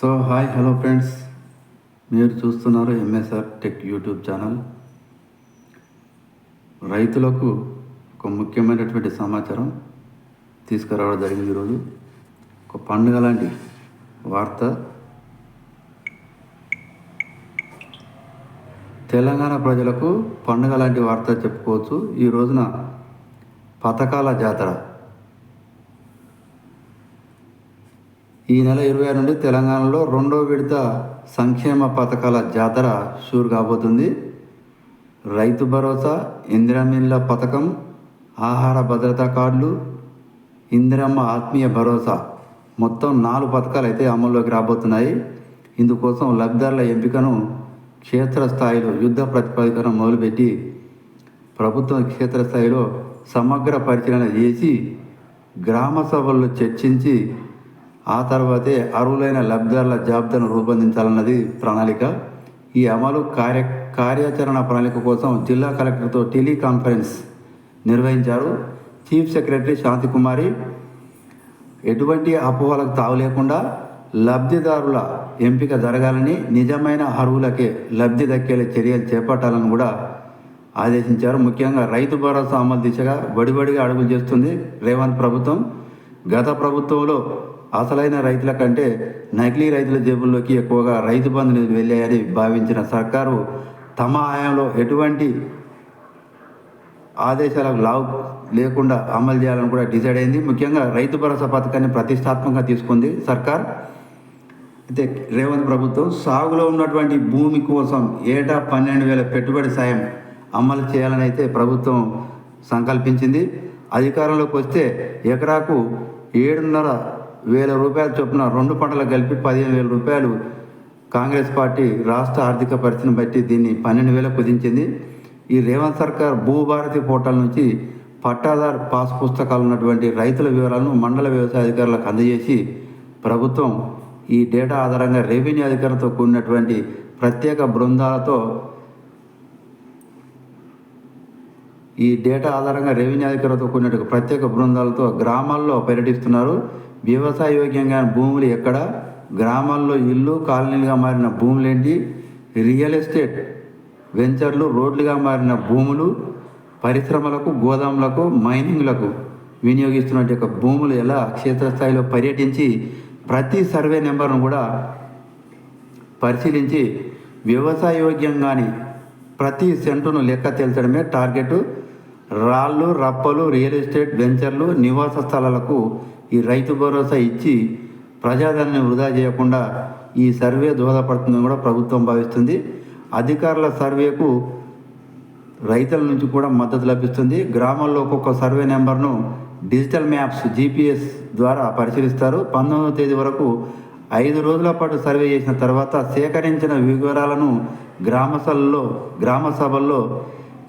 So hi hello friends. మీరు చూస్తున్నారు MSR tech YouTube channel. రైతులకు ఒక ముఖ్యమైనటువంటి సమాచారం తీసుకురావడం జరిగింది ఈరోజు. ఒక పండుగ లాంటి వార్త. తెలంగాణ ప్రజలకు పండుగ లాంటి వార్త చెప్పుకోవచ్చు. ఈ రోజున పథకాల జాతర ఈ నెల ఇరవై నుండి తెలంగాణలో రెండో విడత సంక్షేమ పథకాల జాతర షూర్ కాబోతుంది. రైతు భరోసా ఇందిరమిల్ల పథకం ఆహార భద్రతా కార్డులు ఇందిరమ్మ ఆత్మీయ భరోసా మొత్తం నాలుగు పథకాలు అయితే అమల్లోకి రాబోతున్నాయి. ఇందుకోసం లబ్ధిదారుల ఎంపికను క్షేత్రస్థాయిలో యుద్ధ ప్రతిపాదికన మొదలుపెట్టి ప్రభుత్వం క్షేత్రస్థాయిలో సమగ్ర పరిశీలన చేసి గ్రామ సభల్లో చర్చించి ఆ తర్వాతే అర్హులైన లబ్ధిదారుల జాబితాను రూపొందించాలన్నది ప్రణాళిక. ఈ అమలు కార్య కార్యాచరణ ప్రణాళిక కోసం జిల్లా కలెక్టర్తో టెలికాన్ఫరెన్స్ నిర్వహించారు చీఫ్ సెక్రటరీ శాంతికుమారి. ఎటువంటి అపోహలకు తావు లేకుండా లబ్ధిదారుల ఎంపిక జరగాలని నిజమైన అర్హులకే లబ్ధి దక్కేలా చర్యలు చేపట్టాలని కూడా ఆదేశించారు. ముఖ్యంగా రైతు భరోసా అమలు దిశగా బడిబడిగా అడుగులు చేస్తుంది రేవంత్ ప్రభుత్వం. గత ప్రభుత్వంలో అసలైన రైతుల కంటే నకిలీ రైతుల జేబుల్లోకి ఎక్కువగా రైతు బంధు నిధులు వెళ్ళాయని భావించిన సర్కారు తమ హయాంలో ఎటువంటి ఆదేశాలకు లావు లేకుండా అమలు చేయాలని కూడా డిసైడ్ అయింది. ముఖ్యంగా రైతు భరోసా పథకాన్ని ప్రతిష్టాత్మకంగా తీసుకుంది సర్కార్. అయితే రేవంత్ ప్రభుత్వం సాగులో ఉన్నటువంటి భూమి కోసం ఏటా పన్నెండు వేల పెట్టుబడి సాయం అమలు చేయాలని అయితే ప్రభుత్వం సంకల్పించింది. అధికారంలోకి వస్తే ఎకరాకు ఏడున్నర వేల రూపాయల చొప్పున రెండు పంటలు కలిపి పదిహేను వేల రూపాయలు కాంగ్రెస్ పార్టీ రాష్ట్ర ఆర్థిక పరిస్థితిని బట్టి దీన్ని పన్నెండు వేలకు కుదించింది. ఈ రేవంత్ సర్కార్ భూభారతి పోర్టల్ నుంచి పట్టాదార్ పాస్ పుస్తకాలు ఉన్నటువంటి రైతుల వివరాలను మండల వ్యవసాయ అధికారులకు అందజేసి ప్రభుత్వం ఈ డేటా ఆధారంగా రెవెన్యూ అధికారులతో కూడినటువంటి ప్రత్యేక బృందాలతో ఈ డేటా ఆధారంగా రెవెన్యూ అధికారులతో కూడినటువంటి ప్రత్యేక బృందాలతో గ్రామాల్లో పర్యటిస్తున్నారు. వ్యవసాయ యోగ్యంగా భూములు ఎక్కడ? గ్రామాల్లో ఇల్లు కాలనీలుగా మారిన భూములు ఏంటి రియల్ ఎస్టేట్ వెంచర్లు రోడ్లుగా మారిన భూములు పరిశ్రమలకు గోదాములకు మైనింగ్లకు వినియోగిస్తున్న యొక్క భూములు ఎలా? క్షేత్రస్థాయిలో పర్యటించి ప్రతి సర్వే నెంబర్ను కూడా పరిశీలించి వ్యవసాయ యోగ్యంగాని ప్రతి సెంటును లెక్క తేల్చడమే టార్గెట్. రాళ్ళు రప్పలు రియల్ ఎస్టేట్ వెంచర్లు నివాస స్థలాలకు ఈ రైతు భరోసా ఇచ్చి ప్రజాధనాన్ని వృధా చేయకుండా ఈ సర్వే దోహదపడుతుందని కూడా ప్రభుత్వం భావిస్తుంది. అధికారుల సర్వేకు రైతుల నుంచి కూడా మద్దతు లభిస్తుంది. గ్రామాల్లో ఒక్కొక్క సర్వే నెంబర్ను డిజిటల్ మ్యాప్స్ జీపీఎస్ ద్వారా పరిశీలిస్తారు. పంతొమ్మిదవ తేదీ వరకు ఐదు రోజుల పాటు సర్వే చేసిన తర్వాత సేకరించిన వివరాలను గ్రామ సభల్లో గ్రామ సభల్లో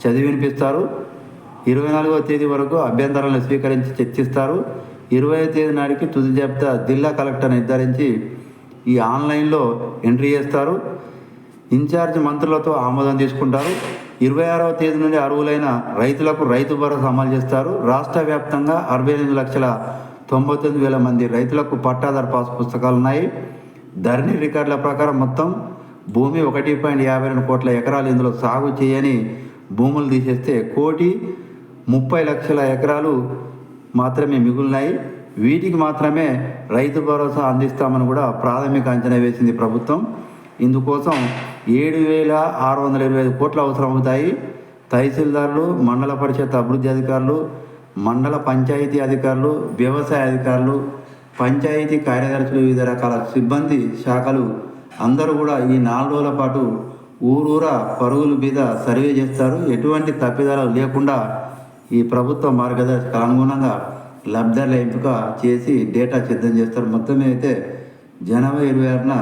చదివి వినిపిస్తారు ఇరవై నాలుగవ తేదీ వరకు అభ్యంతరాలను స్వీకరించి చర్చిస్తారు. ఇరవై తేదీ నాటికి తుది జాబితా జిల్లా కలెక్టర్ నిర్ధారించి ఈ ఆన్లైన్లో ఎంట్రీ చేస్తారు. ఇన్ఛార్జ్ మంత్రులతో ఆమోదం తీసుకుంటారు. ఇరవై ఆరవ తేదీ నుండి అర్హులైన రైతులకు రైతు భరోసా అమలు చేస్తారు. రాష్ట్ర వ్యాప్తంగా అరవై ఎనిమిది లక్షల తొంభై తొమ్మిది వేల మంది రైతులకు పట్టాదారు పాస్ పుస్తకాలు ఉన్నాయి. ధరణి రికార్డుల ప్రకారం మొత్తం భూమి ఒకటి పాయింట్ యాభై రెండు కోట్ల ఎకరాలు. ఇందులో సాగు చేయని భూములు తీసేస్తే కోటి ముప్పై లక్షల ఎకరాలు మాత్రమే మిగులున్నాయి. వీటికి మాత్రమే రైతు భరోసా అందిస్తామని కూడా ప్రాథమిక అంచనా వేసింది ప్రభుత్వం. ఇందుకోసం ఏడు వేల ఆరు వందల ఇరవై ఐదు కోట్లు అవసరమవుతాయి తహసీల్దారులు మండల పరిషత్ అభివృద్ధి అధికారులు మండల పంచాయతీ అధికారులు వ్యవసాయ అధికారులు పంచాయతీ కార్యదర్శులు వివిధ రకాల సిబ్బంది శాఖలు అందరూ కూడా ఈ నాలుగు రోజుల పాటు ఊరూరా పరుగుల మీద సర్వే చేస్తారు. ఎటువంటి తప్పిదాలు లేకుండా ఈ ప్రభుత్వ మార్గదర్శకాల అనుగుణంగా లబ్ధిదారుల ఎంపిక చేసి డేటా సిద్ధం చేస్తారు. మొత్తం అయితే జనవరి ఇరవై ఆరున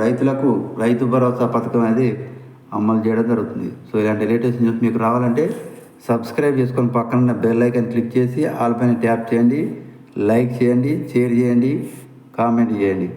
రైతులకు రైతు భరోసా పథకం అనేది అమలు చేయడం జరుగుతుంది. సో ఇలాంటి లేటెస్ట్ న్యూస్ మీకు రావాలంటే సబ్స్క్రైబ్ చేసుకొని పక్కన బెల్ ఐకన్ క్లిక్ చేసి ఆల్ పైన ట్యాప్ చేయండి. లైక్ చేయండి షేర్ చేయండి కామెంట్ చేయండి.